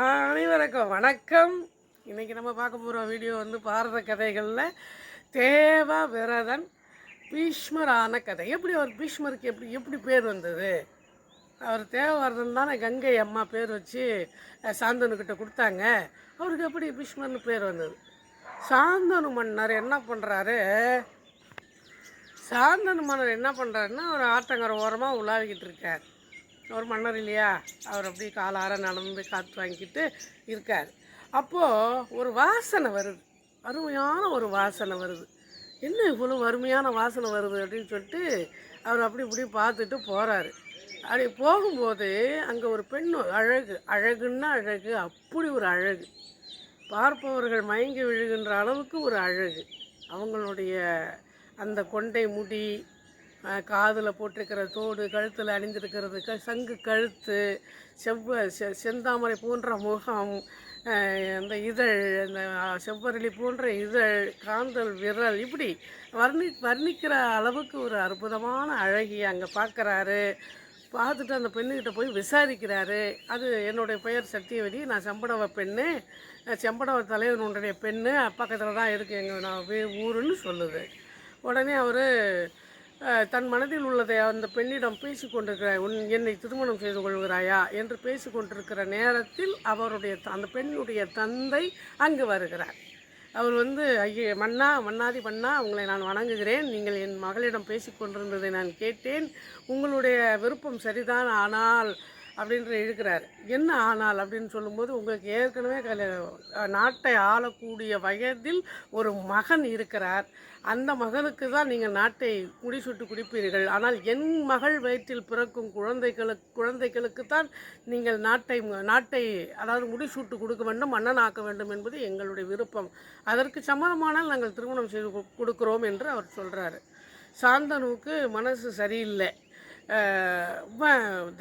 அனைவருக்கும் வணக்கம். இன்றைக்கி நம்ம பார்க்க போகிற வீடியோ வந்து பாரத கதைகளில் தேவ விரதன் பீஷ்மரான கதை. எப்படி அவர் பீஷ்மருக்கு எப்படி எப்படி பேர் வந்தது? அவர் தேவவரதன் தானே கங்கை அம்மா பேர் வச்சு சாந்தனுக்கிட்ட கொடுத்தாங்க. அவருக்கு எப்படி பீஷ்மர்னு பேர் வந்தது? சாந்தனு மன்னர் என்ன பண்ணுறாரு சாந்தனு மன்னர் என்ன பண்ணுறாருன்னா ஒரு ஆற்றங்கரை ஓரமாக உலாவிக்கிட்டு இருக்கார். ஒரு மன்னர் இல்லையா? அவர் அப்படியே காலார நடந்து காற்று வாங்கிட்டு இருக்கார். அப்போது ஒரு வாசனை வருது. அருமையான ஒரு வாசனை வருது. என்ன இவ்வளோ அருமையான வாசனை வருது அப்படின்னு சொல்லிட்டு அவர் அப்படி இப்படி பார்த்துட்டு போகிறாரு அப்படி போகும்போது அங்கே ஒரு பெண் அழகு அழகுன்னா அழகு அப்படி ஒரு அழகு. பார்ப்பவர்கள் மயங்கி விழுகின்ற அளவுக்கு ஒரு அழகு. அவங்களுடைய அந்த கொண்டை முடி காதில் போட்டிருக்கிற தோடு கழுத்தில் அணிந்திருக்கிறது க சங்கு கழுத்து செவ்வ செ செந்தாமரை போன்ற முகம் அந்த இதழ் அந்த செவ்வரளி போன்ற இதழ் காந்தல் விரல் இப்படி வர்ணி வர்ணிக்கிற அளவுக்கு ஒரு அற்புதமான அழகியை அங்கே பார்க்குறாரு பார்த்துட்டு அந்த பெண்ணுக்கிட்ட போய் விசாரிக்கிறாரு. அது என்னுடைய பெயர் சத்தியவதி நான் செம்படவ பெண்ணு. செம்படவ செம்படவ தலைவனுடைய பெண்ணு. பக்கத்தில் தான் இருக்குது எங்கள் நான் ஊருன்னு சொல்லுது. உடனே அவர் தன் மனதில் உள்ளதை அந்த பெண்ணிடம் பேசி உன் என்னை திருமணம் செய்து கொள்கிறாயா? என்று பேசி கொண்டிருக்கிற நேரத்தில் அவருடைய த- அந்த பெண்ணுடைய தந்தை அங்கு வருகிறார். அவர் வந்து ஐயே மன்னா மன்னாதி மன்னா உங்களை நான் வணங்குகிறேன். நீங்கள் என் மகளிடம் பேசிக்கொண்டிருந்ததை நான் கேட்டேன். உங்களுடைய விருப்பம் சரிதான். ஆனால் அப்படின்ற இருக்கிறார் என்ன ஆனால் அப்படின்னு சொல்லும்போது உங்களுக்கு ஏற்கனவே கல நாட்டை ஆளக்கூடிய வயதில் ஒரு மகன் இருக்கிறார். அந்த மகனுக்கு தான் நீங்கள் நாட்டை முடிசூட்டு குடிப்பீர்கள். ஆனால் என் மகள் வயிற்றில் பிறக்கும் குழந்தைகளுக்கு குழந்தைகளுக்கு தான் நீங்கள் நாட்டை நாட்டை அதாவது முடிசூட்டு கொடுக்க வேண்டும் மன்னனாக்க வேண்டும் என்பது எங்களுடைய விருப்பம். அதற்கு சம்மதமானால் நாங்கள் திருமணம் செய்து கொடுக்கிறோம் என்று அவர் சொல்கிறாரு சாந்தனுவுக்கு மனசு சரியில்லை.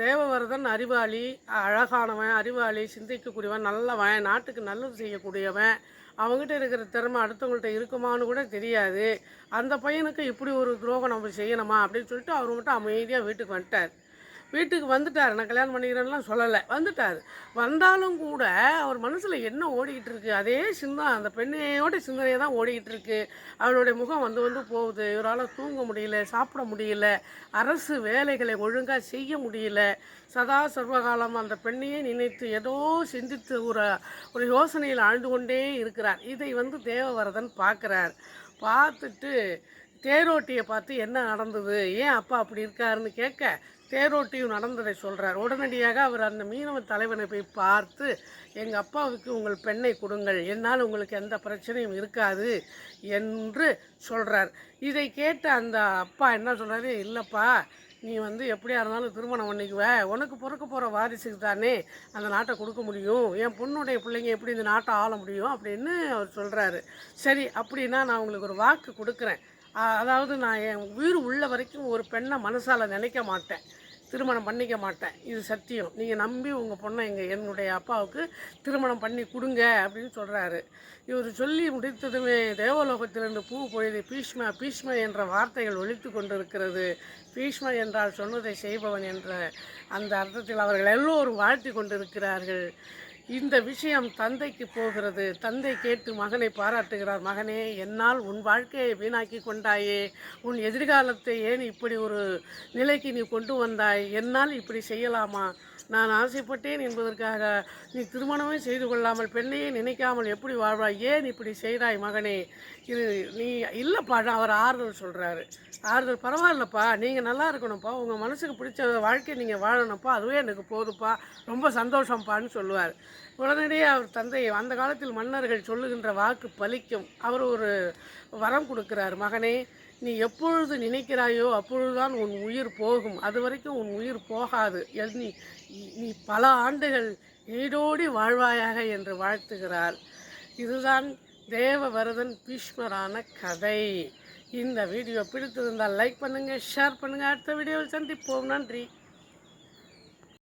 தேவவரதன் அறிவாளி அழகானவன் அறிவாளி சிந்திக்கக்கூடியவன் நல்லவன் நாட்டுக்கு நல்லது செய்யக்கூடியவன். அவங்ககிட்ட இருக்கிற திறமை அடுத்தவங்கள்ட்ட இருக்குமான்னு கூட தெரியாது. அந்த பையனுக்கு இப்படி ஒரு துரோகம் நம்ம செய்யணுமா அப்படின்னு சொல்லிட்டு அவர் மட்டும் அமைதியாக வீட்டுக்கு வந்துட்டார். வீட்டுக்கு வந்துட்டார். நான் கல்யாணம் பண்ணிக்கிறேன்லாம் சொல்லலை. வந்துட்டார். வந்தாலும் கூட அவர் மனசில் என்ன ஓடிக்கிட்டு இருக்கு? அதே சிந்தனை அந்த பெண்ணையோட சிந்தனையை தான் ஓடிக்கிட்டு இருக்கு. அவளுடைய முகம் வந்து வந்து போகுது. இவரால் தூங்க முடியல சாப்பிட முடியல அரசு வேலைகளை ஒழுங்காக செய்ய முடியல. சதா சர்வகாலம் அந்த பெண்ணையே நினைத்து ஏதோ சிந்தித்து ஒரு ஒரு யோசனையில் ஆழ்ந்து கொண்டே இருக்கிறார். இதை வந்து தேவவரதன் பார்க்குறார். பார்த்துட்டு தேரோட்டியை பார்த்து என்ன நடந்தது? ஏன் அப்பா அப்படி இருக்காருன்னு கேட்க தேரோட்டியும் நடந்ததை சொல்கிறார் உடனடியாக அவர் அந்த மீனவ தலைவனை போய் பார்த்து எங்கள் அப்பாவுக்கு உங்கள் பெண்ணை கொடுங்கள். என்னால் உங்களுக்கு எந்த பிரச்சனையும் இருக்காது என்று சொல்கிறார் இதை கேட்ட அந்த அப்பா என்ன சொல்கிறாரு இல்லைப்பா நீ வந்து எப்படியா இருந்தாலும் திருமணம் பண்ணிக்குவ. உனக்கு பிறக்க போகிற வாரிசுக்கு தானே அந்த நாட்டை கொடுக்க முடியும். என் பொண்ணுடைய பிள்ளைங்க எப்படி இந்த நாட்டை ஆள முடியும்? அப்படின்னு அவர் சொல்கிறாரு சரி அப்படின்னா நான் உங்களுக்கு ஒரு வாக்கு கொடுக்குறேன். அதாவது நான் என் உயிர் உள்ள வரைக்கும் ஒரு பெண்ணை மனசால் நினைக்க மாட்டேன். திருமணம் பண்ணிக்க மாட்டேன். இது சத்தியம். நீங்கள் நம்பி உங்கள் பொண்ணை எங்கள் என்னுடைய அப்பாவுக்கு திருமணம் பண்ணி கொடுங்க அப்படின்னு சொல்கிறாரு இவர் சொல்லி முடித்ததுமே தேவலோகத்திலிருந்து பூ பொழுது பீஷ்மா பீஷ்ம என்ற வார்த்தைகள் ஒழித்து கொண்டிருக்கிறது. பீஷ்ம என்றால் சொன்னதை செய்பவன் என்ற அந்த அர்த்தத்தில் அவர்கள் எல்லோரும் வாழ்த்தி கொண்டிருக்கிறார்கள். இந்த விஷயம் தந்தைக்கு போகிறது. தந்தை கேட்டு மகனை பாராட்டுகிறார். மகனே என்னால் உன் வாழ்க்கையை வீணாக்கி கொண்டாயே. உன் எதிர்காலத்தை ஏன் இப்படி ஒரு நிலைக்கு நீ கொண்டு வந்தாய்? என்னால் இப்படி செய்யலாமா? நான் ஆசைப்பட்டேன் என்பதற்காக நீ திருமணமே செய்து கொள்ளாமல் பெண்ணையே நினைக்காமல் எப்படி வாழ்வாய்? ஏன் இப்படி செய்தாய் மகனே? இது நீ இல்லைப்பா அவர் ஆறுதல் சொல்கிறாரு ஆறுதல் பரவாயில்லப்பா நீங்கள் நல்லா இருக்கணும்ப்பா. உங்கள் மனசுக்கு பிடிச்ச வாழ்க்கையை நீங்கள் வாழணும்ப்பா. அதுவே எனக்கு போதுப்பா ரொம்ப சந்தோஷம்ப்பான்னு சொல்லுவார். உடனடியே அவர் தந்தை அந்த காலத்தில் மன்னர்கள் சொல்லுகின்ற வாக்கு பலிக்கும். அவர் ஒரு வரம் கொடுக்குறார். மகனே நீ எப்பொழுது நினைக்கிறாயோ அப்பொழுதுதான் உன் உயிர் போகும். அது வரைக்கும் உன் உயிர் போகாது. நீ நீ பல ஆண்டுகள் நீடோடி வாழ்வாயாக என்று வாழ்த்துகிறார். இதுதான் தேவவரதன் பீஷ்மரான கதை. இந்த வீடியோ பிடித்திருந்தால் லைக் பண்ணுங்கள் ஷேர் பண்ணுங்கள் அடுத்த வீடியோவில் சந்திப்போம். நன்றி.